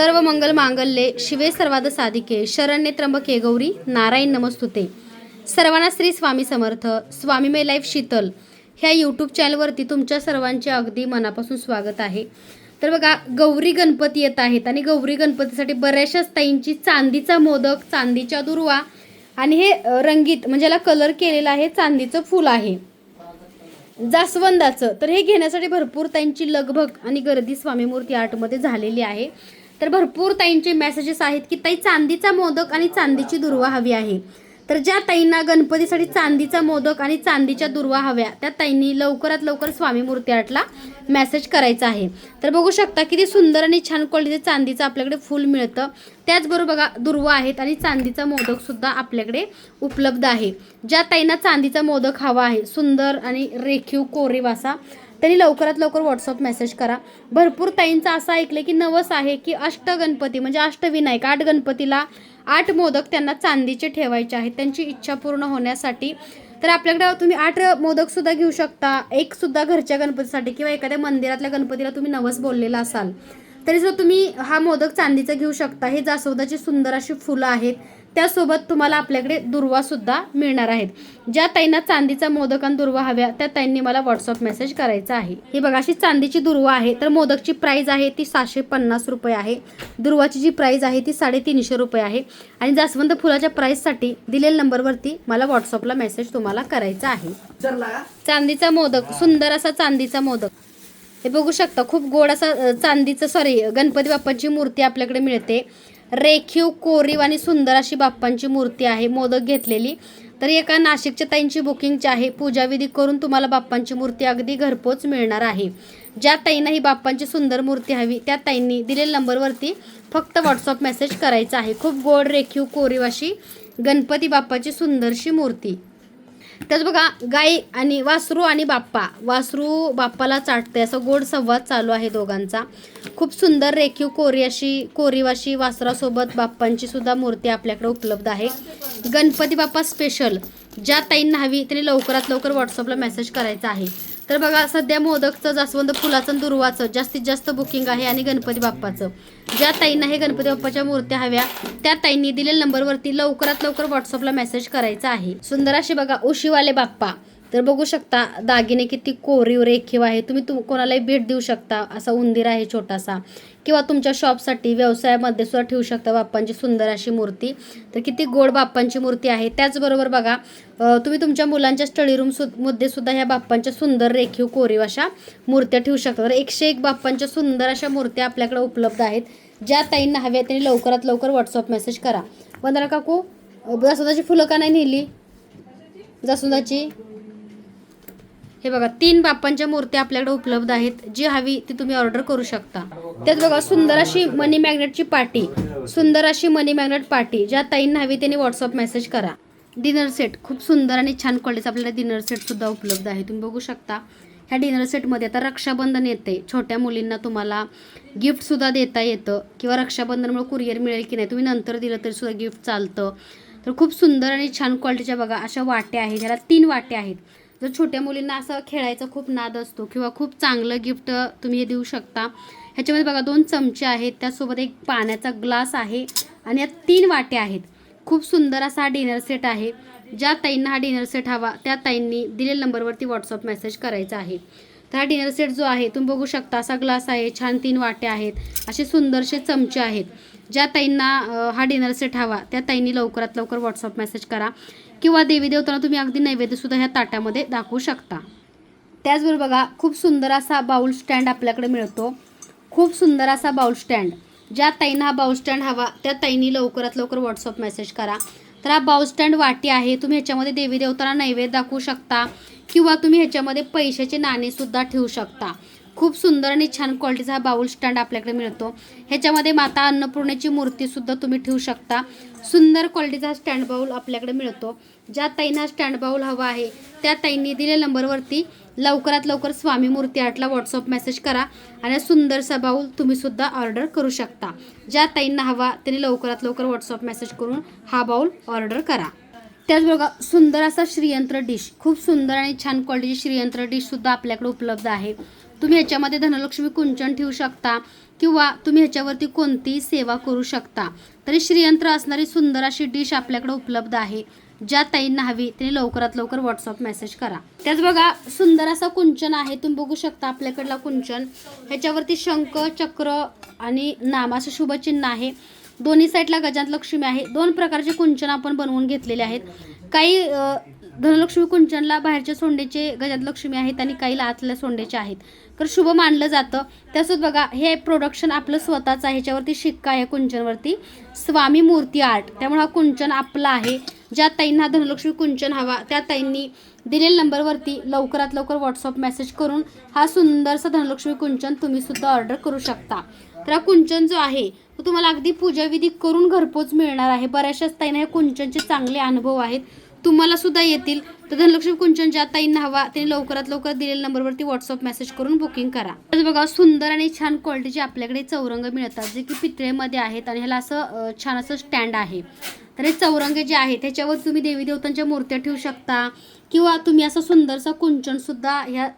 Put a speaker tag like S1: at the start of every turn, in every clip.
S1: सर्व मंगल मांगल्ये शिवे सर्वाद साधिके शरण्ये त्र्यंबके गौरी नारायण नमस्तुते. सर्वांना श्री स्वामी समर्थ. Swami my life Sheetal. ह्या यूट्यूब चॅनलवरती तुमच्या सर्वांचे अगदी मनापासून स्वागत आहे. तर बघा गौरी गणपती येत आहेत आणि गौरी गणपतीसाठी बऱ्याचशाच ताईंची चांदीचा मोदक चांदीच्या दुर्वा आणि हे रंगीत म्हणजे याला कलर केलेला आहे चांदीचं फूल आहे. जास्वंदाचं. तर हे घेण्यासाठी भरपूर ताईंची लगभग आणि गर्दी स्वामी मूर्ती आर्टमध्ये झालेली आहे. तर भरपूर ताईंचे मेसेजेस आहेत की ताई चांदीचा मोदक आणि चांदीची दुर्वा हवी आहे. तर ज्या ताईंना गणपतीसाठी चांदीचा मोदक आणि चांदीच्या दुर्वा हव्या त्या ताईंनी लवकरात लवकर स्वामी मूर्ती आर्टला मेसेज करायचा आहे. तर बघू शकता किती सुंदर आणि छान क्वालिटीचे चांदीचं आपल्याकडे फूल मिळतं. त्याचबरोबर बघा दुर्वा आहेत आणि चांदीचा मोदक सुद्धा आपल्याकडे उपलब्ध आहे. ज्या ताईंना चांदीचा मोदक हवा आहे सुंदर आणि रेखीव कोरीवासा तरी लवकरात लवकर व्हॉट्सअप मेसेज करा. भरपूर ताईंचं असं ऐकलं की नवस आहे की अष्टगणपती म्हणजे अष्टविनायक आठ गणपतीला आठ मोदक त्यांना चांदीचे ठेवायचे आहेत. त्यांची इच्छा पूर्ण होण्यासाठी. तर आपल्याकडे तुम्ही आठ मोदक सुद्धा घेऊ शकता. एक सुद्धा घरच्या गणपतीसाठी किंवा एखाद्या मंदिरातल्या गणपतीला तुम्ही नवस बोललेला असाल तरी जर तुम्ही हा मोदक चांदीचा घेऊ शकता. हे जास्वदाची सुंदर अशी फुलं आहेत. त्यासोबत तुम्हाला आपल्याकडे दुर्वा सुद्धा मिळणार आहेत. ज्या ताईंना चांदीचा मोदक आणि दुर्वा हव्या त्या ताईंनी मला व्हॉट्सअप मेसेज करायचा आहे. ही बघा अशी चांदीची दुर्वा आहे तर मोदकची प्राइस आहे ती सहाशे पन्नास रुपये आहे. दुर्वाची जी प्राइस आहे ती साडेतीनशे रुपये आहे. आणि जास्वंद फुलाच्या प्राइससाठी दिलेल्या नंबरवरती मला व्हॉट्सअपला मेसेज तुम्हाला करायचा आहे. चांदीचा मोदक सुंदर असा चांदीचा मोदक. हे बघू शकता खूप गोड असा चांदीचं सॉरी गणपती बाप्पाची मूर्ती आपल्याकडे मिळते. रेखीव कोरीव आणि सुंदर अशी बाप्पांची मूर्ती आहे. मोदक घेतलेली. तर एका नाशिकच्या ताईंची बुकिंगची आहे पूजाविधी करून तुम्हाला बाप्पांची मूर्ती अगदी घरपोच मिळणार आहे. ज्या ताईंना ही बाप्पांची सुंदर मूर्ती हवी त्या ताईंनी दिलेल्या नंबरवरती फक्त व्हॉट्सअप मेसेज करायचा आहे. खूप गोड रेखीव कोरीव अशी गणपती बाप्पाची सुंदरशी मूर्ती. त्याच बघा गाई आणि वासरू आणि बाप्पा. वासरू बाप्पाला चाटते असं गोड संवाद चालू आहे दोघांचा. खूप सुंदर रेखीव कोरी अशी कोरीवाशी वासरासोबत बाप्पांची सुद्धा मूर्ती आपल्याकडे उपलब्ध आहे. गणपती बाप्पा स्पेशल ज्या ताईंना हवी त्यांनी लवकरात लवकर व्हॉट्सअपला मेसेज करायचा आहे. तर बघा सध्या मोदकचं जास्वंद फुलाचं दुर्वाचं जास्तीत जास्त बुकिंग आहे आणि गणपती बाप्पाचं. ज्या ताईंना हे गणपती बाप्पाच्या मूर्त्या हव्या त्या ताईंनी दिलेल्या नंबरवरती लवकरात लवकर व्हॉट्सअपला मेसेज करायचा आहे. सुंदर असे बघा उशीवाले बाप्पा. तर बघू शकता दागिने किती कोरीव रेखीव आहे. तुम्ही तु कोणालाही भेट देऊ शकता असा उंदीर आहे छोटासा. किंवा तुमच्या शॉपसाठी व्यवसायामध्ये सुद्धा ठेवू शकता बाप्पांची सुंदर अशी मूर्ती. तर किती गोड बाप्पांची मूर्ती आहे. त्याचबरोबर बघा तुम्ही तुमच्या मुलांच्या स्टडी रूम सु मध्ये सुद्धा ह्या बाप्पांच्या सुंदर रेखीव कोरीव अशा मूर्त्या ठेवू शकता. तर एकशे एक बाप्पांच्या सुंदर अशा मूर्त्या आपल्याकडे उपलब्ध आहेत. ज्या ताईंना हव्या त्यांनी लवकरात लवकर व्हॉट्सअप मेसेज करा. वंदना काकू अ, जास्वंदाची फुलं का नाही नेली? जास्वंदाची? हे बघा तीन बाप्पांच्या मूर्त्या आपल्याकडे उपलब्ध आहेत जी हवी ती तुम्ही ऑर्डर करू शकता. त्यात बघा सुंदर अशी मनी मॅग्नेटची पाटी सुंदर अशी मनी मॅग्नेट पाटी ज्या ताईंना हवी त्यांनी व्हॉट्सअप मेसेज करा. डिनर सेट खूप सुंदर आणि छान क्वालिटीचा आपल्याला डिनर सेटसुद्धा उपलब्ध आहे. तुम्ही बघू शकता ह्या डिनर सेटमध्ये आता रक्षाबंधन येते. छोट्या मुलींना तुम्हाला गिफ्टसुद्धा देता येतं किंवा रक्षाबंधनमुळे कुरिअर मिळेल की नाही तुम्ही नंतर दिलं तरीसुद्धा गिफ्ट चालतं. तर खूप सुंदर आणि छान क्वालिटीच्या बघा अशा वाट्या आहेत ह्याला तीन वाट्या आहेत. जर छोट्या मुलींना असं खेळायचा खूप नाद असतो किंवा खूप चांगलं गिफ्ट तुम्ही हे देऊ शकता ह्याच्यामध्ये बघा दोन चमचे आहेत त्यासोबत एक पाण्याचा ग्लास आहे आणि यात तीन वाट्या आहेत. खूप सुंदर असा हा डिनर सेट आहे. ज्या ताईंना हा डिनर सेट हवा त्या ताईंनी दिलेल्या नंबरवरती व्हॉट्सअप मेसेज करायचा आहे. तर हा डिनर सेट जो आहे तुम्ही बघू शकता असा ग्लास आहे छान तीन वाट्या आहेत असे सुंदरसे चमचे आहेत. ज्या ताईंना हा डिनर सेट हवा त्या ताईंनी लवकरात लवकर व्हॉट्सअप मेसेज करा. किंवा देवीदेवताना तुम्ही अगदी नैवेद्यसुद्धा ह्या ताटामध्ये दाखवू शकता. त्याचबरोबर बघा खूप सुंदर असा बाउल स्टँड आपल्याकडे मिळतो. खूप सुंदर असा बाउल स्टँड. ज्या ताईंना हा बाउल स्टँड हवा त्या ताईंनी लवकरात लवकर व्हॉट्सअप मेसेज करा. तर हा बाउल स्टँड वाटी आहे तुम्ही ह्याच्यामध्ये देवी देवतांना नैवेद्य दाखवू शकता किंवा तुम्ही ह्याच्यामध्ये पैशाचे नाणेसुद्धा ठेवू शकता. खूप सुंदर आणि छान क्वालिटीचा हा बाउल स्टँड आपल्याकडे मिळतो. ह्याच्यामध्ये माता अन्नपूर्णेची मूर्तीसुद्धा तुम्ही ठेवू शकता. सुंदर क्वालिटीचा हा स्टँड बाऊल आपल्याकडे मिळतो. ज्या ताईंना हा स्टँड बाऊल हवा आहे त्या ताईंनी दिलेल्या नंबरवरती लवकरात लवकर स्वामी मूर्ती आर्टला व्हॉट्सअप मेसेज करा आणि सुंदरसा बाऊल तुम्हीसुद्धा ऑर्डर करू शकता. ज्या ताईंना हवा त्यांनी लवकरात लवकर व्हॉट्सअप मेसेज करून हा बाऊल ऑर्डर करा. त्याचबरोबर सुंदर असा श्रीयंत्र डिश खूप सुंदर आणि छान क्वालिटीची श्रीयंत्र डिशसुद्धा आपल्याकडे उपलब्ध आहे. तुम्ही ह्याच्यामध्ये धनलक्ष्मी कुंचन ठेवू शकता किंवा तुम्ही ह्याच्यावरती कोणतीही सेवा करू शकता. तरी श्रीयंत्र असणारी सुंदर अशी डिश आपल्याकडे उपलब्ध आहे. ज्या ताईंना हवी त्यांनी लवकरात लवकर व्हॉट्सअप मेसेज करा. त्याच बघा सुंदर असा कुंचन आहे. तुम्ही बघू शकता आपल्याकडला कुंचन. ह्याच्यावरती शंख चक्र आणि नाम असं शुभचिन्ह आहे. दोन्ही साईडला गजांत लक्ष्मी आहे. दोन प्रकारचे कुंचन आपण बनवून घेतलेले आहेत. काही धनलक्ष्मी कुंचनला बाहेरच्या सोंडेचे गजात लक्ष्मी आहेत आणि काही आतल्या सोंडेचे आहेत. तर शुभ मानलं जातं. त्यासोबत बघा हे प्रोडक्शन आपलं स्वतःचं आहे. ह्याच्यावरती शिक्का आहे कुंचनवरती. स्वामी मूर्ती आर्ट त्यामुळे हा कुंचन आपला आहे. ज्या ताईंना धनलक्ष्मी कुंचन हवा त्या ताईंनी दिलेल्या नंबरवरती लवकरात लवकर व्हॉट्सअप मेसेज करून हा सुंदरसा धनलक्ष्मी कुंचन तुम्ही सुद्धा ऑर्डर करू शकता. तर हा कुंचन जो आहे तो तुम्हाला अगदी पूजाविधी करून घरपोच मिळणार आहे. बऱ्याचशाच ताईंना हे कुंचनचे चांगले अनुभव आहेत. तुम्हाला सुद्धा येतील. तर धनलक्ष्मी कुंचन ज्या ताईंना हवा त्यांनी लवकरात लवकर दिलेल्या नंबरवरती व्हॉट्सअप मेसेज करून बुकिंग करा. तर बघा सुंदर आणि छान क्वालिटीचे आपल्याकडे चौरंग मिळतात जे की पितळेमध्ये आहेत आणि ह्याला असं छान असं स्टँड आहे. तर हे चौरंग जे आहे त्याच्यावर तुम्ही देवी देवतांच्या मूर्त्या ठेवू शकता किंवा तुम्ही असं सुंदरसा कुंचनसुद्धा ह्या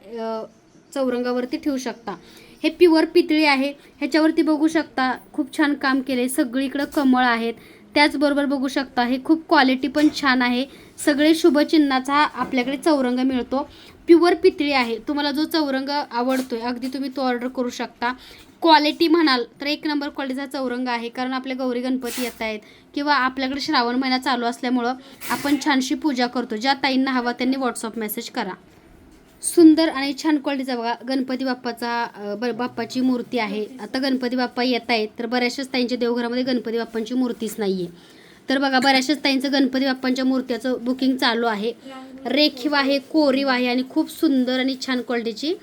S1: चौरंगावरती ठेवू शकता. हे प्युअर पितळी आहे. ह्याच्यावरती बघू शकता खूप छान काम केले सगळीकडं कमळ आहेत. त्याचबरोबर बघू शकता हे खूप क्वालिटी पण छान आहे. सगळे शुभचिन्हाचा हा आपल्याकडे चौरंग मिळतो. प्युअर पितळी आहे. तुम्हाला जो चौरंग आवडतो आहे अगदी तुम्ही तो ऑर्डर करू शकता. क्वालिटी म्हणाल तर एक नंबर क्वालिटीचा चौरंग आहे. कारण आपल्या गौरी गणपती येत आहेत किंवा आपल्याकडे श्रावण महिना चालू असल्यामुळं आपण छानशी पूजा करतो. ज्या ताईंना हवा त्यांनी व्हॉट्सअप मेसेज करा. सुंदर आणि छान क्वालिटीचा बघा गणपती बाप्पाचा ब- बाप्पाची मूर्ती आहे. आता गणपती बाप्पा येत आहेत तर बऱ्याचशाच ताईंच्या देवघरामध्ये गणपती बाप्पांची मूर्तीच नाही आहे तर बघा बऱ्याचशाच ताईंचं गणपती बाप्पांच्या मूर्त्याचं बुकिंग चालू आहे. रेखीव आहे कोरीव आहे आणि खूप सुंदर आणि छान क्वालिटीची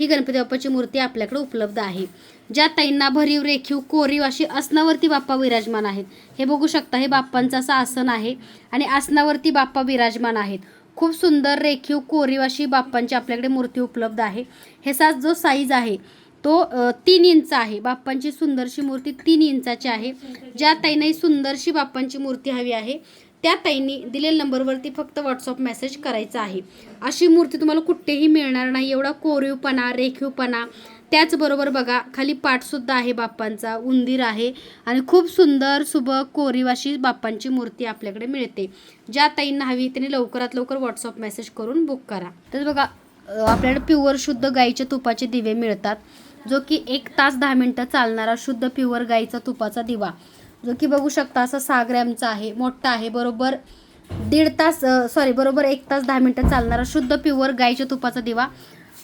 S1: ही गणपती बाप्पाची मूर्ती आपल्याकडे उपलब्ध आहे. ज्या ताईंना भरीव रेखीव कोरीव अशी आसनावरती बाप्पा विराजमान आहेत. हे बघू शकता हे बाप्पांचं असं आसन आहे आणि आसनावरती बाप्पा विराजमान आहेत. खूप सुंदर रेखीव कोरीव अशी बाप्पांची आपल्याकडे मूर्ती उपलब्ध आहे. ह्याचा जो साईज आहे तो तीन इंच आहे. बाप्पांची सुंदरशी मूर्ती तीन इंचाची आहे. ज्या ताईंना ही सुंदरशी बाप्पांची मूर्ती हवी आहे त्या ताईंनी दिलेल्या नंबरवरती फक्त व्हॉट्सअप मेसेज करायचा आहे. अशी मूर्ती तुम्हाला कुठेही मिळणार नाही. एवढा कोरीवपणा रेखीवपणा त्याचबरोबर बघा खाली पाठसुद्धा आहे बाप्पांचा उंदीर आहे आणि खूप सुंदर सुबक कोरीव अशी बाप्पांची मूर्ती आपल्याकडे मिळते. ज्या ताईंना हवी त्यांनी लवकरात लवकर व्हॉट्सअप मेसेज करून बुक करा. तर बघा आपल्याकडे प्युअर शुद्ध गाईच्या तुपाचे दिवे मिळतात. जो की एक तास दहा मिनटं चालणारा शुद्ध प्युअर गाईचा तुपाचा दिवा. जो की बघू शकता असा सहा ग्रॅमचा आहे मोठा आहे बरोबर दीड तास सॉरी बरोबर एक तास दहा मिनटं चालणारा शुद्ध प्युअर गाईच्या तुपाचा दिवा.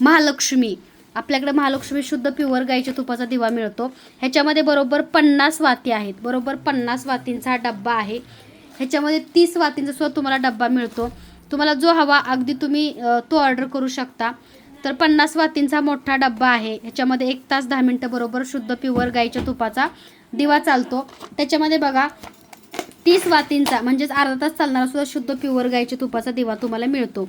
S1: महालक्ष्मी. आपल्याकडे महालक्ष्मी शुद्ध प्युअर गाईच्या तुपाचा दिवा मिळतो. ह्याच्यामध्ये बरोबर पन्नास वाती आहेत. बरोबर पन्नास वातींचा हा डब्बा आहे. ह्याच्यामध्ये तीस वातींचा सुद्धा तुम्हाला डब्बा मिळतो. तुम्हाला जो हवा अगदी तुम्ही तो ऑर्डर करू शकता. तर पन्नास वातींचा मोठा डब्बा आहे. ह्याच्यामध्ये एक तास दहा मिनटं बरोबर शुद्ध प्युअर गाईच्या तुपाचा दिवा चालतो. त्याच्यामध्ये बघा तीस वातींचा म्हणजेच अर्धा तास चालणारा सुद्धा शुद्ध प्युअर गाईच्या तुपाचा दिवा तुम्हाला मिळतो.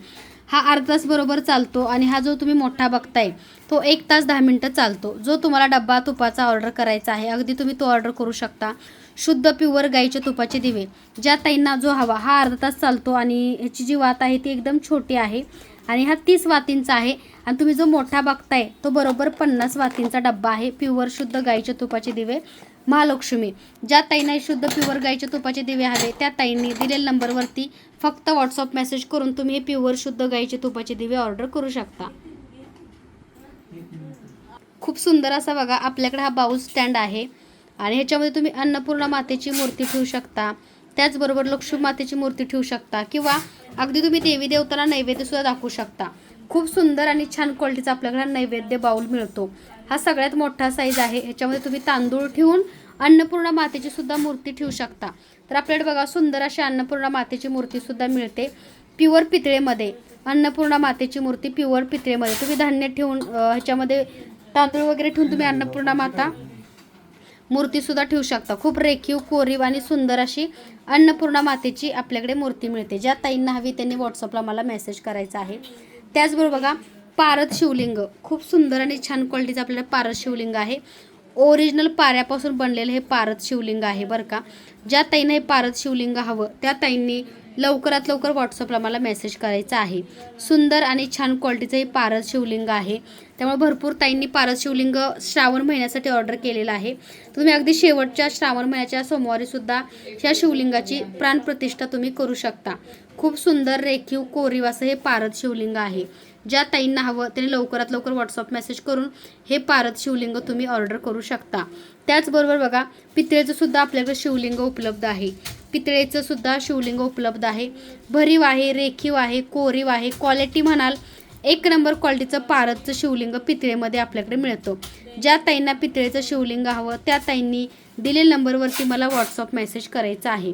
S1: हा अर्धा तास बरोबर चालतो आणि हा जो तुम्ही मोठा बघताय तो एक तास दहा मिनटं चालतो. जो तुम्हाला डब्बा तुपाचा ऑर्डर करायचा आहे अगदी तुम्ही तो ऑर्डर करू शकता. शुद्ध प्युअर गाईच्या तुपाचे दिवे. ज्या ताईंना जो हवा हा अर्धा तास चालतो आणि ह्याची जी वात आहे ती एकदम छोटी आहे. आणि हा तीस वातींचा आहे. आणि तुम्ही जो मोठा बघताय तो बरोबर पन्नास वातींचा डब्बा आहे. प्युअर शुद्ध गाईच्या तुपाचे दिवे. महालक्ष्मी. ज्या ताईंना शुद्ध प्युअर गाईच्या तुपाचे दिवे हवे त्या ताईंनी दिलेल्या नंबरवरती फक्त व्हॉट्सअप मेसेज करून तुम्ही हे प्युअर शुद्ध गाईचे तुपाचे दिवे ऑर्डर करू शकता. खूप सुंदर असा बघा आपल्याकडे हा बाऊल स्टँड आहे. आणि ह्याच्यामध्ये तुम्ही अन्नपूर्णा मातेची मूर्ती ठेवू शकता. त्याचबरोबर लक्ष्मी मातेची मूर्ती ठेवू शकता. किंवा अगदी तुम्ही देवी देवताला नैवेद्य सुद्धा दाखवू शकता. खूप सुंदर आणि छान क्वालिटीचा आपल्याकडे नैवेद्य बाऊल मिळतो. हा सगळ्यात मोठा साईज आहे. ह्याच्यामध्ये तुम्ही तांदूळ ठेवून अन्नपूर्णा मातेची सुद्धा मूर्ती ठेवू शकता. तर आपल्याकडे बघा सुंदर अशी अन्नपूर्णा मातेची मूर्ती सुद्धा मिळते. प्युअर पितळेमध्ये. अन्नपूर्णा मातेची मूर्ती प्युअर पितळेमध्ये. तुम्ही धान्य ठेवून ह्याच्यामध्ये तांदूळ वगैरे ठेवून तुम्ही अन्नपूर्णा माता मूर्ती सुद्धा ठेवू शकता. खूप रेखीव कोरीव आणि सुंदर अशी अन्नपूर्णा मातेची आपल्याकडे मूर्ती मिळते. ज्या ताईंना हवी त्यांनी व्हॉट्सअपला मला मेसेज करायचा आहे. त्याचबरोबर बघा पारद शिवलिंग. खूप सुंदर आणि छान क्वालिटीचं आपल्याला पारद शिवलिंग आहे. ओरिजिनल पाऱ्यापासून बनलेलं हे पारत शिवलिंग आहे बरं का. ज्या ताईंना हे पारत शिवलिंग हवं त्या ताईंनी लवकरात लवकर व्हॉट्सअपला मला मेसेज करायचा आहे. सुंदर आणि छान क्वालिटीचं हे पारस शिवलिंग आहे. त्यामुळे भरपूर ताईंनी पारद शिवलिंग श्रावण महिन्यासाठी ऑर्डर केलेलं आहे. तुम्ही अगदी शेवटच्या श्रावण महिन्याच्या सोमवारीसुद्धा ह्या शिवलिंगाची प्राणप्रतिष्ठा तुम्ही करू शकता. खूप सुंदर रेखीव कोरीव असं हे पारद शिवलिंग आहे. ज्या ताईंना हवं त्यांनी लवकरात लवकर व्हॉट्सअप मेसेज करून हे पारद शिवलिंग तुम्ही ऑर्डर करू शकता. त्याचबरोबर बघा पितळेचं सुद्धा आपल्याकडे शिवलिंग उपलब्ध आहे. पितळेचं सुद्धा शिवलिंग उपलब्ध आहे. भरीव आहे रेखीव आहे कोरीव आहे क्वालिटी म्हणाल एक नंबर क्वालिटीचं पारदचं शिवलिंग पितळेमध्ये आपल्याकडे मिळतं. ज्या ताईंना पितळेचं शिवलिंग हवं त्या ताईंनी दिलेल्या नंबरवरती मला व्हॉट्सअप मेसेज करायचा आहे.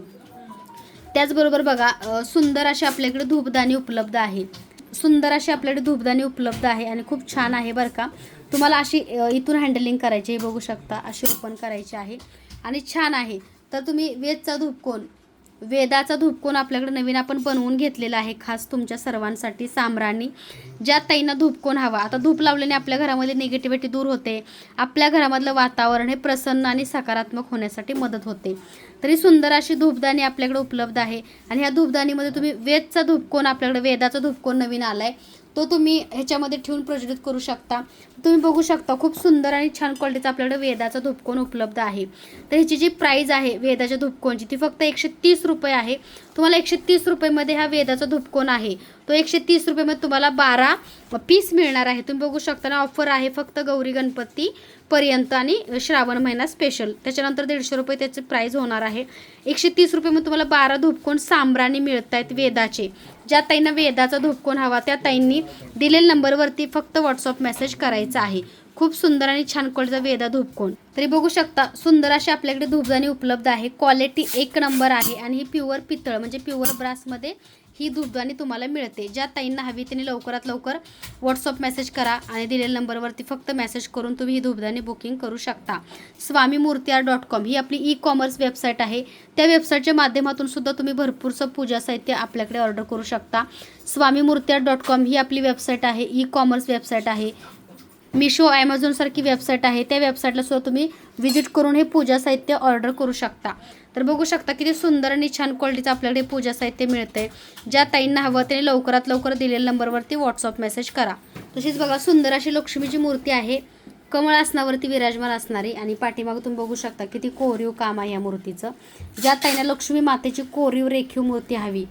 S1: त्याचबरोबर बघा सुंदर अशी आपल्याकडे धूपदाणी उपलब्ध आहे. सुंदर अशी आपल्याकडे धूपदाणी उपलब्ध आहे आणि खूप छान आहे बरं का. तुम्हाला अशी इथून हँडलिंग करायची हे बघू शकता अशी ओपन करायची आहे. आणि छान आहे. तर तुम्ही वेदचा धूपकोन वेदाचा धूपकोन आपल्याकडे नवीन आपण बनवून घेतलेला आहे खास तुमच्या सर्वांसाठी सामरांनी. ज्या ताईंना धूपकोन हवा आता धूप लावल्याने आपल्या घरामध्ये निगेटिव्हिटी दूर होते. आपल्या घरामधलं वातावरण हे प्रसन्न आणि सकारात्मक होण्यासाठी मदत होते. तरी सुंदर अशी धूपदाणी आपल्याकडे उपलब्ध आहे. आणि ह्या धूपदाणीमध्ये तुम्ही वेदचा धूपकोन आपल्याकडे वेदाचा धूपकोन नवीन आलाय. तो तुम्ही ह्याच्यामध्ये ठेवून प्रज्वलित करू शकता. तुम्ही बघू शकता खूप सुंदर आणि छान क्वालिटीचा आपल्याकडे वेदाचा धुपकोन उपलब्ध आहे. तर ह्याची जी प्राईज आहे वेदाच्या धूपकोनची ती फक्त एकशे तीस रुपये आहे. तुम्हाला एकशे तीस रुपयेमध्ये हा वेदाचा धुपकोन आहे. तो एकशे तीस रुपयेमध्ये तुम्हाला बारा पीस मिळणार आहे. तुम्ही बघू शकता ना ऑफर आहे फक्त गौरी गणपती पर्यंत आणि श्रावण महिना स्पेशल त्याच्यानंतर दीडशे रुपये त्याचे प्राईज होणार आहे. एकशे तीस रुपयेमध्ये तुम्हाला बारा धुपकोन सांबराने मिळत आहेत वेदाचे. ज्या ताईंना वेदाचा धूपकोन हवा त्या ताईंनी दिलेल्या नंबरवरती फक्त व्हॉट्सअप मेसेज करायचा आहे. खूप सुंदर आणि छान क्वालिटीचा वेदा धूपकोन तरी बघू शकता सुंदर अशी आपल्याकडे धूपदाणी उपलब्ध आहे. क्वालिटी एक नंबर आहे आणि ही प्युअर पितळ म्हणजे प्युअर ब्रासमध्ये ही दूरध्वनी तुम्हाला मिळते. ज्या ताईंना हवी त्यांनी लवकरात लवकर व्हॉट्सअप मेसेज करा आणि दिलेल्या नंबरवरती फक्त मेसेज करून तुम्ही ही दूरध्वनी बुकिंग करू शकता. स्वामी मूर्तियार डॉट कॉम ही आपली ई कॉमर्स वेबसाईट आहे. त्या वेबसाईटच्या माध्यमातून सुद्धा तुम्ही भरपूरसं पूजा साहित्य आपल्याकडे ऑर्डर करू शकता. स्वामी मूर्तियार डॉट कॉम ही आपली वेबसाईट आहे ई कॉमर्स वेबसाईट आहे मिशो ॲमेझॉनसारखी वेबसाईट आहे. त्या वेबसाईटला सुद्धा तुम्ही व्हिजिट करून हे पूजा साहित्य ऑर्डर करू शकता. तर बघू शकता किती सुंदर आणि छान क्वालिटीचं आपल्याकडे पूजा साहित्य मिळते ज्या ताईंना हवं त्याने लवकरात लवकर दिलेल्या नंबरवरती व्हॉट्सअप मेसेज करा. तशीच बघा सुंदर अशी लक्ष्मीची मूर्ती आहे. कमळ आसनावरती विराजमान असणारी आणि पाठीमागं तुम्ही बघू शकता किती कोरीव काम आहे या मूर्तीचं. ज्या ताईंना लक्ष्मी मातेची कोरीव रेखीव मूर्ती हवी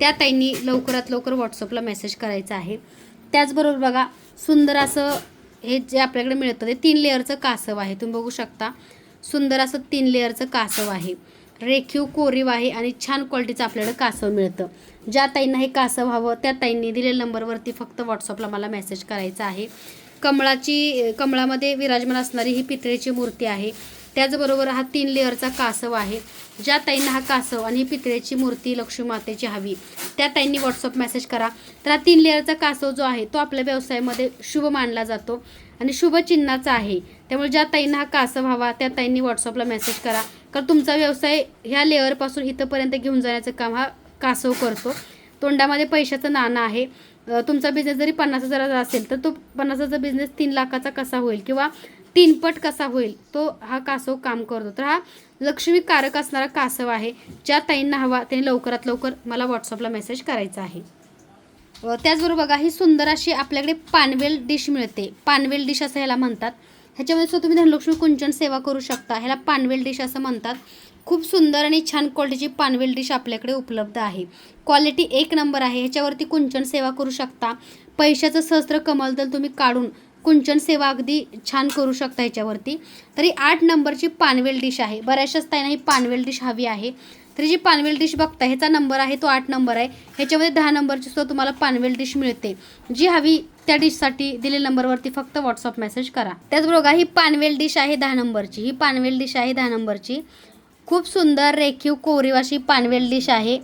S1: त्या ताईंनी लवकरात लवकर व्हॉट्सअपला मेसेज करायचा आहे. त्याचबरोबर बघा सुंदर असं हे जे आपल्याकडे मिळतं ते तीन लेअरचं कासव आहे. तुम्ही बघू शकता सुंदर असं तीन लेअरचं कासव आहे. रेखीव कोरीव आहे आणि छान क्वालिटीचं आपल्याला कासव मिळतं. ज्या ताईंना हे कासव हवं त्या ताईंनी दिलेल्या नंबरवरती फक्त व्हॉट्सअपला मला मेसेज करायचा आहे. कमळाची कमळामध्ये विराजमान असणारी ही पितळेची मूर्ती आहे. त्याचबरोबर हा तीन लेअरचा कासव आहे. ज्या ताईंना हा कासव आणि ही पितळेची मूर्ती लक्ष्मी मातेची हवी त्या ताईंनी व्हॉट्सअप मेसेज करा. तर हा तीन लेअरचा कासव जो आहे तो आपल्या व्यवसायामध्ये शुभ मानला जातो आणि शुभ चिन्हाचा आहे. त्यामुळे ज्या ताईंना हा कासव हवा त्या ताईंनी व्हॉट्सअपला मेसेज करा. कारण तुमचा व्यवसाय ह्या लेअरपासून इथंपर्यंत घेऊन जाण्याचं काम हा कासव करतो. तोंडामध्ये पैशाचं नाणं आहे. तुमचा बिझनेस जरी पन्नास हजाराचा असेल तर तो पन्नास बिझनेस तीन लाखाचा कसा होईल किंवा तीनपट कसा होईल तो हा कासव काम करतो. तर हा लक्ष्मी कारक असणारा कासव आहे. ज्या ताईंना हवा त्यांनी लवकरात लवकर मला व्हॉट्सअपला मेसेज करायचा आहे. त्याचबरोबर बघा ही सुंदर अशी आपल्याकडे पानवेल डिश मिळते. पानवेल डिश असं ह्याला म्हणतात. ह्याच्यामध्ये सुद्धा तुम्ही धनलक्ष्मी कुंचन सेवा करू शकता. ह्याला पानवेल डिश असं म्हणतात. खूप सुंदर आणि छान क्वालिटीची पानवेल डिश आपल्याकडे उपलब्ध आहे. क्वालिटी एक नंबर आहे. ह्याच्यावरती कुंचन सेवा करू शकता. पैशाचं सहस्त्र कमलदल तुम्ही काढून कुंचन सेवा अगदी छान करू शकता ह्याच्यावरती. तरी आठ नंबरची पानवेल डिश आहे. बऱ्याचशाच ताईंना ही पानवेल डिश हवी आहे. तरी जी पानवेल डिश बघता ह्याचा नंबर आहे तो आठ नंबर आहे. ह्याच्यामध्ये दहा नंबरची सुद्धा तुम्हाला पानवेल डिश मिळते. जी हवी त्या डिशसाठी दिलेल्या नंबरवरती फक्त व्हॉट्सअप मेसेज करा. त्याचबरोबर ही पानवेल डिश आहे दहा नंबरची. ही पानवेल डिश आहे दहा नंबरची. खूप सुंदर रेखीव कोरीव अशी पानवेल डिश आहे.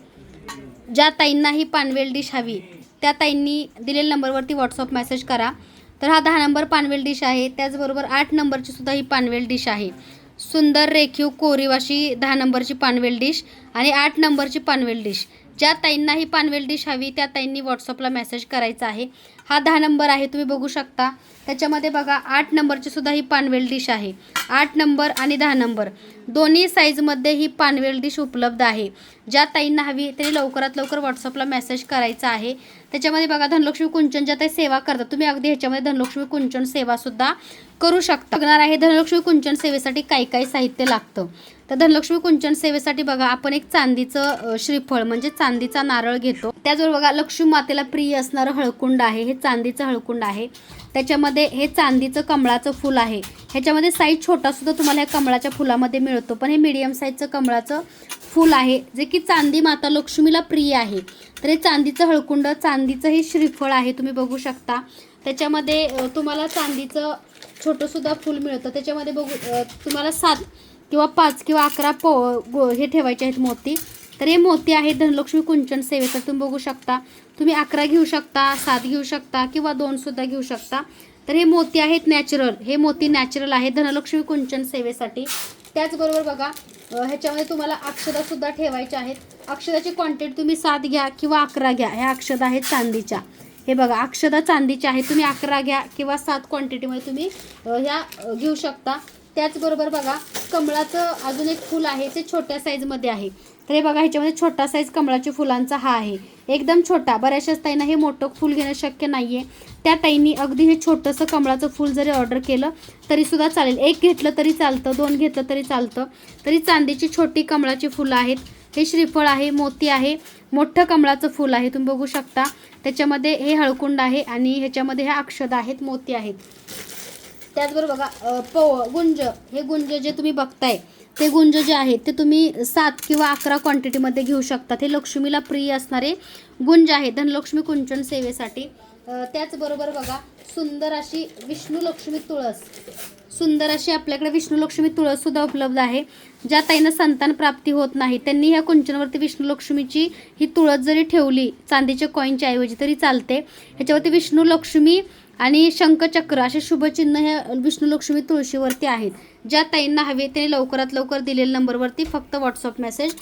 S1: ज्या ताईंना ही पानवेल डिश हवी त्या ताईंनी दिलेल्या नंबरवरती व्हॉट्सअप मेसेज करा. तर हा दहा नंबर पानवेल डिश आहे. त्याचबरोबर आठ नंबरची सुद्धा ही पानवेल डिश आहे. सुंदर रेखीव कोरीव अशी दहा नंबरची पानवेल डिश आणि आठ नंबरची पानवेल डिश ज्या ताईंना ही पानवेल डिश हवी त्या ताईंनी व्हॉट्सअपला मेसेज करायचा आहे. हा दहा नंबर आहे तुम्ही बघू शकता. त्याच्यामध्ये बघा आठ नंबरची सुद्धा ही पानवेल डिश आहे. आठ नंबर आणि दहा नंबर दोन्ही साईजमध्ये ही पानवेल डिश उपलब्ध आहे. ज्या ताईंना हवी त्यांनी लवकरात लवकर व्हॉट्सअपला मेसेज करायचा आहे. त्याच्यामध्ये बघा धनलक्ष्मी कुंचन ज्या ताई सेवा करतात. तुम्ही अगदी ह्याच्यामध्ये धनलक्ष्मी कुंचन सेवासुद्धा करू शकता. बघणार आहे धनलक्ष्मी कुंचन सेवेसाठी काय काय साहित्य लागतं. तर धनलक्ष्मी कुंचन सेवेसाठी बघा आपण एक चांदीचं श्रीफळ म्हणजे चांदीचा नारळ घेतो. त्याचबरोबर बघा लक्ष्मी मातेला प्रिय असणारं हळकुंड आहे. हे चांदीचं हळकुंड आहे. त्याच्यामध्ये हे चांदीचं कमळाचं फुल आहे. ह्याच्यामध्ये साईज छोटा सुद्धा तुम्हाला ह्या कमळाच्या फुलामध्ये मिळतो. पण हे मीडियम साईजचं कमळाचं फुल आहे जे की चांदी माता लक्ष्मीला प्रिय आहे. तर हे चांदीचं हळकुंड चांदीचं हे श्रीफळ आहे तुम्ही बघू शकता. त्याच्यामध्ये तुम्हाला चांदीचं छोटंसुद्धा फूल मिळतं. त्याच्यामध्ये बघू तुम्हाला सात किंवा पाच किंवा अकरा पो गो हे ठेवायचे आहेत मोती. तर हे मोती आहेत धनलक्ष्मी कुंचन सेवेचं. तुम्ही बघू शकता. तुम्ही अकरा घेऊ शकता सात घेऊ शकता किंवा दोनसुद्धा घेऊ शकता. तर हे मोती आहेत नॅचरल हे मोती नॅचरल आहेत धनलक्ष्मी कुंचन सेवेसाठी. त्याचबरोबर बघा ह्याच्यामध्ये तुम्हाला अक्षदासुद्धा ठेवायच्या आहेत. अक्षदाची क्वांटिटी तुम्ही सात घ्या किंवा अकरा घ्या. ह्या अक्षदा आहेत चांदीच्या. हे बघा अक्षदा चांदीचे आहे. तुम्ही अकरा घ्या किंवा सात क्वांटिटीमध्ये तुम्ही ह्या घेऊ शकता. त्याचबरोबर बघा कमळाचं अजून एक फूल आहे ते छोट्या साईजमध्ये आहे. तर हे बघा ह्याच्यामध्ये छोटा साईज कमळाच्या फुलांचा हा आहे. एकदम छोटा. बऱ्याचशाच ताईंना हे मोठं फूल घेणं शक्य नाही आहे त्या ताईंनी अगदी हे छोटंसं कमळाचं फूल जरी ऑर्डर केलं तरीसुद्धा चालेल. एक घेतलं तरी चालतं दोन घेतलं तरी चालतं. तरी चांदीची छोटी कमळाची फुलं आहेत. हे श्रीफळ आहे मोती आहे मोठं कमळाचं फूल आहे तुम्ही बघू शकता. त्याच्यामध्ये हे हळकुंड आहे आणि ह्याच्यामध्ये ह्या अक्षदा आहेत मोती आहेत. त्याचबरोबर बघा पव गुंज. हे गुंज जे तुम्ही बघताय ते गुंज जे आहेत ते तुम्ही सात किंवा अकरा क्वांटिटीमध्ये घेऊ शकतात. हे लक्ष्मीला प्रिय असणारे गुंज आहे धनलक्ष्मी कुंचन सेवेसाठी. त्याचबरोबर बघा सुंदर अशी विष्णू लक्ष्मी तुळस. सुंदर अशी आपल्याकडे विष्णू लक्ष्मी उपलब्ध आहे. ज्या ताईंना संतान प्राप्ती होत नाही त्यांनी ह्या कुंचनवरती विष्णू लक्ष्मीची ही तुळस जरी ठेवली चांदीच्या कॉईनच्या ऐवजी तरी चालते. ह्याच्यावरती विष्णू लक्ष्मी आणि शंखचक्र असे शुभचिन्ह हे विष्णू लक्ष्मी तुळशीवरती आहेत. ज्या ताईंना हवे त्यांनी लवकरात लवकर दिलेल्या नंबरवरती फक्त व्हॉट्सअप मेसेज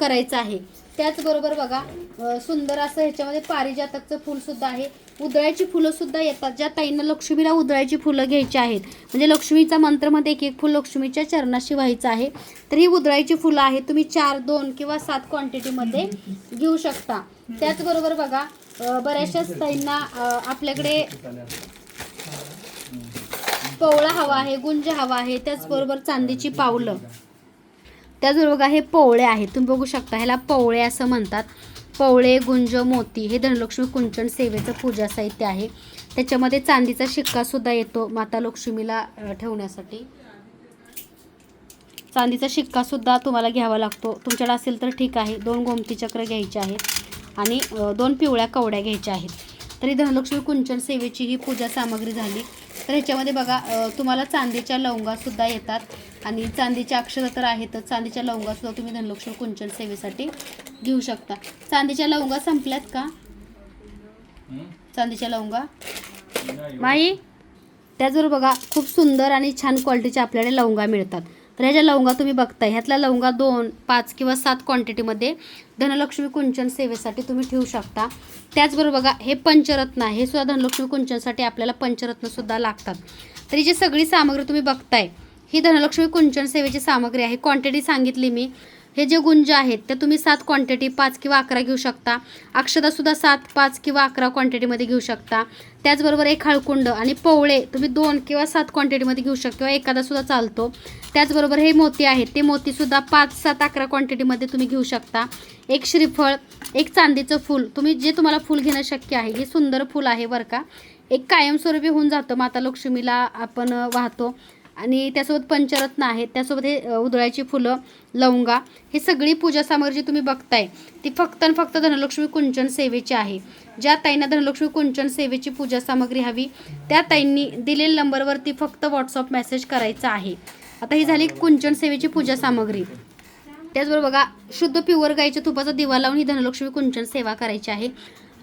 S1: करायचा आहे. त्याचबरोबर बघा सुंदर असं ह्याच्यामध्ये पारिजातकचं फूलसुद्धा आहे. उदळाची फुलंसुद्धा येतात ज्या ताईंना लक्ष्मीला उदळाची फुलं घ्यायची आहेत. म्हणजे लक्ष्मीचा मंत्रमध्ये एक एक फुल लक्ष्मीच्या चरणाशी व्हायचं आहे. तर ही उदळाची फुलं आहेत तुम्ही चार दोन किंवा सात क्वांटिटीमध्ये घेऊ शकता. त्याचबरोबर बघा बऱ्याचशाच ताईंना आपल्याकडे पवळा हवा आहे गुंज हवा आहे त्याचबरोबर चांदीची पावलं. त्याचबरोबर बघा हे पोवळे आहेत. तुम्ही बघू शकता ह्याला पोवळे असं म्हणतात. पवळे गुंज मोती हे धनलक्ष्मी कुंचन सेवेचं पूजा साहित्य आहे. त्याच्यामध्ये चांदीचा शिक्का सुद्धा येतो माता लक्ष्मीला ठेवण्यासाठी. चांदीचा शिक्का सुद्धा तुम्हाला घ्यावा लागतो. तुमच्याकडे असेल तर ठीक आहे. दोन गोमती चक्र घ्यायचे आहेत आणि दोन पिवळ्या कवड्या घ्यायच्या आहेत. तरी धनलक्ष्मी कुंचन सेवेची ही पूजा सामग्री झाली. तर ह्याच्यामध्ये बघा अ, तुम्हाला चांदीच्या लवंगासुद्धा येतात. आणि चांदीच्या अक्षरं तर आहेतच. चांदीच्या लवंगासुद्धा तुम्ही धनलक्ष्मी कुंचन सेवेसाठी घेऊ शकता. चांदीच्या लवंगा संपल्यात का? चांदीच्या लवंगा? माई त्याचबरोबर बघा खूप सुंदर आणि छान क्वालिटीच्या आपल्याकडे लवंगा मिळतात. तर ह्या ज्या लवंगा तुम्ही बघताय. ह्यातल्या लवंगा दोन पाच किंवा सात क्वांटिटीमध्ये धनलक्ष्मी कुंचन सेवेसाठी तुम्ही ठेवू शकता. त्याचबरोबर बघा हे पंचरत्न आहे. हे सुद्धा धनलक्ष्मी कुंचनसाठी आपल्याला पंचरत्नसुद्धा लागतात. तर ही जी सगळी सामग्री तुम्ही बघताय ही धनलक्ष्मी कुंचन सेवेची सामग्री आहे. क्वांटिटी सांगितली मी. हे जे गुंज आहेत ते तुम्ही सात क्वांटिटी पाच किंवा अकरा घेऊ शकता. अक्षदासुद्धा सात पाच किंवा अकरा क्वांटिटीमध्ये घेऊ शकता. त्याचबरोबर एक हळकुंड आणि पोवळे तुम्ही दोन किंवा सात क्वांटिटीमध्ये घेऊ शकता. किंवा एखादासुद्धा चालतो. त्याचबरोबर हे मोती आहेत ते मोतीसुद्धा पाच सात अकरा क्वांटिटीमध्ये तुम्ही घेऊ शकता. एक श्रीफळ एक चांदीचं फूल तुम्ही जे तुम्हाला फूल घेणं शक्य आहे हे सुंदर फूल आहे बरं का. एक कायमस्वरूपी होऊन जातं माता लक्ष्मीला आपण वाहतो. आणि त्यासोबत पंचरत्न आहेत त्यासोबत हे उधळ्याची फुलं लवंगा ही सगळी पूजा सामग्री जी तुम्ही बघताय ती फक्त आणि फक्त धनलक्ष्मी कुंचन सेवेची आहे. ज्या ताईंना धनलक्ष्मी कुंचन सेवेची पूजा सामग्री हवी त्या ताईंनी दिलेल्या नंबरवरती फक्त व्हॉट्सअप मेसेज करायचा आहे. आता ही झाली कुंचन सेवेची पूजा सामग्री. त्याचबरोबर बघा शुद्ध प्युअर गाईच्या तुपाचा दिवा लावून ही धनलक्ष्मी कुंचन सेवा करायची आहे.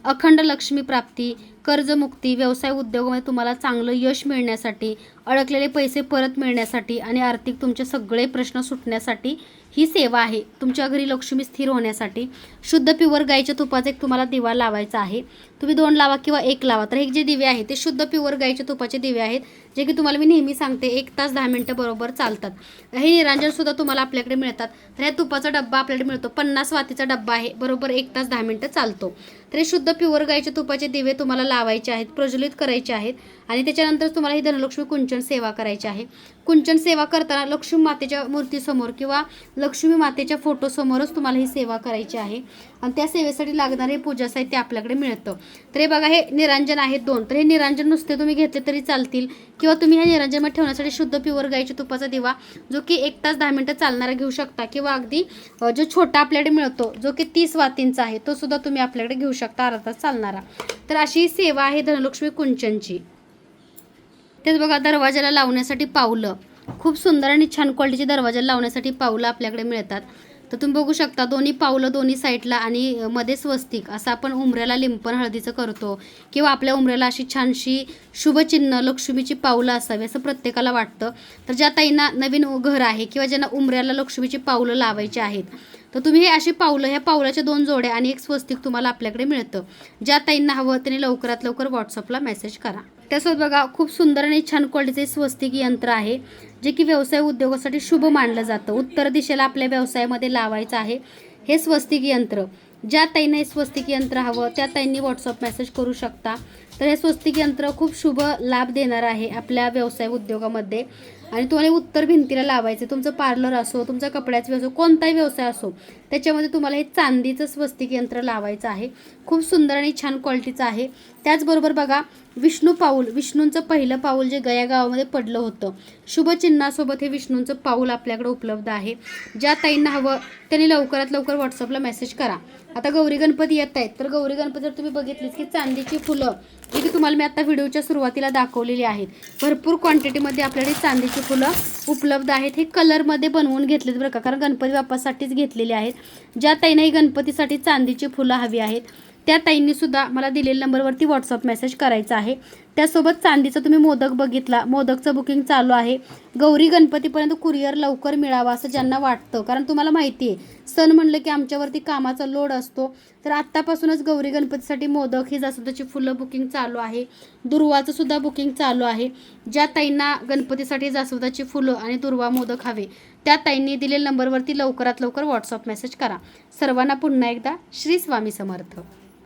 S1: अखंड लक्ष्मी प्राप्ती कर्जमुक्ती व्यवसाय उद्योगामध्ये तुम्हाला चांगलं यश मिळण्यासाठी अडकलेले पैसे परत मिळण्यासाठी आणि आर्थिक तुमचे सगळे प्रश्न सुटण्यासाठी ही सेवा आहे. तुमच्या घरी लक्ष्मी स्थिर होण्यासाठी शुद्ध प्युअर गाईच्या तुपाचा एक तुम्हाला दिवा लावायचा आहे. तुम्ही दोन लावा किंवा एक लावा तर हे जे दिवे आहेत ते शुद्ध प्युअर गाईच्या तुपाचे दिवे आहेत. जे की तुम्हाला मी नेहमी सांगते एक तास दहा मिनटं बरोबर चालतात. हे निरांजनसुद्धा तुम्हाला आपल्याकडे मिळतात. तर ह्या तुपाचा डब्बा आपल्याकडे मिळतो. पन्नास वातीचा डब्बा आहे. बरोबर एक तास दहा मिनटं चालतो. तर हे शुद्ध प्युअर गाईच्या तुपाचे दिवे तुम्हाला लावायचे आहेत प्रज्वलित करायचे आहेत. आणि त्याच्यानंतर तुम्हाला ही धनलक्ष्मी कुंचन सेवा करायची आहे. कुंचन सेवा करताना लक्ष्मी मातेच्या मूर्तीसमोर किंवा लक्ष्मी मातेच्या फोटोसमोरच तुम्हाला ही सेवा करायची आहे. आणि त्या सेवेसाठी लागणारे पूजा साहित्य आपल्याकडे मिळतं. तर हे बघा हे निरांजन आहेत दोन. तर हे निरांजन नुसते तुम्ही घेतले तरी चालतील. किंवा तुम्ही ह्या निरांजनमध्ये ठेवण्यासाठी शुद्ध प्युअर गाईच्या तुपाचा दिवा जो की एक तास दहा मिनटं चालणारा घेऊ शकता. किंवा अगदी जो छोटा आपल्याकडे मिळतो जो की तीस वातींचा आहे तो सुद्धा तुम्ही आपल्याकडे घेऊ शकता अर्धा तास चालणारा. तर अशी सेवा आहे धनलक्ष्मी कुंचनची. तेच बघा दरवाजाला लावण्यासाठी पावलं. खूप सुंदर आणि छान क्वालिटीचे दरवाजाला लावण्यासाठी पावलं आपल्याकडे मिळतात. तर तुम्ही बघू शकता दोन्ही पावलं दोन्ही साईडला आणि मध्ये स्वस्तिक. असं आपण उमऱ्याला लिंपण हळदीचं करतो. किंवा आपल्या उमऱ्याला अशी छानशी शुभचिन्ह लक्ष्मीची पावलं असावी असं प्रत्येकाला वाटतं. तर ज्या ताईंना नवीन घर आहे किंवा ज्यांना उमऱ्याला लक्ष्मीची पावलं लावायची आहेत तर तुम्ही हे अशी पावलं ह्या पावलाच्या दोन जोड्या आणि एक स्वस्तिक तुम्हाला आपल्याकडे मिळतं. ज्या ताईंना हवं त्यांनी लवकरात लवकर व्हॉट्सअपला मेसेज करा. त्यासोबत बघा खूप सुंदर आणि छान क्वालिटीचे स्वस्तिक यंत्र आहे जे की व्यवसाय उद्योगासाठी शुभ मानलं जातं. उत्तर दिशेला आपल्या व्यवसायामध्ये लावायचं आहे हे स्वस्तिक यंत्र. ज्या ताईंना हे स्वस्तिक यंत्र हवं त्या ताईंनी व्हॉट्सअप मेसेज करू शकता. तर हे स्वस्तिक यंत्र खूप शुभ लाभ देणार आहे आपल्या व्यवसाय उद्योगामध्ये. आणि तुम्हाला उत्तर भिंतीला लावायचं. तुमचं पार्लर असो तुमचा कपड्याचा व्यवसाय कोणताही व्यवसाय असो त्याच्यामध्ये तुम्हाला हे चांदीचं स्वस्तिक यंत्र लावायचं आहे. खूप सुंदर आणि छान क्वालिटीचं आहे. त्याचबरोबर बघा विष्णू पाऊल विष्णूंचं पहिलं पाऊल जे गया गावामध्ये पडलं होतं. शुभचिन्हासोबत हे विष्णूंचं पाऊल आपल्याकडे उपलब्ध आहे. ज्या ताईंना हवं त्यांनी लवकरात लवकर व्हॉट्सअपला मेसेज करा. आता गौरी गणपती येत आहेत. तर गौरी गणपती जर तुम्ही बघितलीच की चांदीची फुलं जी की तुम्हाला मी आता व्हिडिओच्या सुरुवातीला दाखवलेली आहेत भरपूर क्वांटिटीमध्ये आपल्याकडे चांदीची फुलं उपलब्ध आहेत हे कलरमध्ये बनवून घेतलेत बरं का. कारण गणपती बाप्पासाठीच घेतलेले आहेत. ज्या ताईंनाही गणपतीसाठी चांदीची फुलं हवी आहेत त्या ताईंनीसुद्धा मला दिलेल्या नंबरवरती व्हॉट्सअप मेसेज करायचा आहे. त्यासोबत चांदीचा तुम्ही मोदक बघितला. मोदकचं बुकिंग चालू आहे. गौरी गणपतीपर्यंत कुरिअर लवकर मिळावा असं ज्यांना वाटतं. कारण तुम्हाला माहिती आहे सण म्हणलं की आमच्यावरती कामाचा लोड असतो. तर आत्तापासूनच गौरी गणपतीसाठी मोदक ही जास्वंदाची फुलं बुकिंग चालू आहे. दुर्वाचं सुद्धा बुकिंग चालू आहे. ज्या ताईंना गणपतीसाठी जास्वंदाची फुलं आणि दुर्वा मोदक हवे त्या ताईंनी दिलेल्या नंबरवरती लवकरात लवकर व्हॉट्सअप मेसेज करा. सर्वांना पुन्हा एकदा श्री स्वामी समर्थ.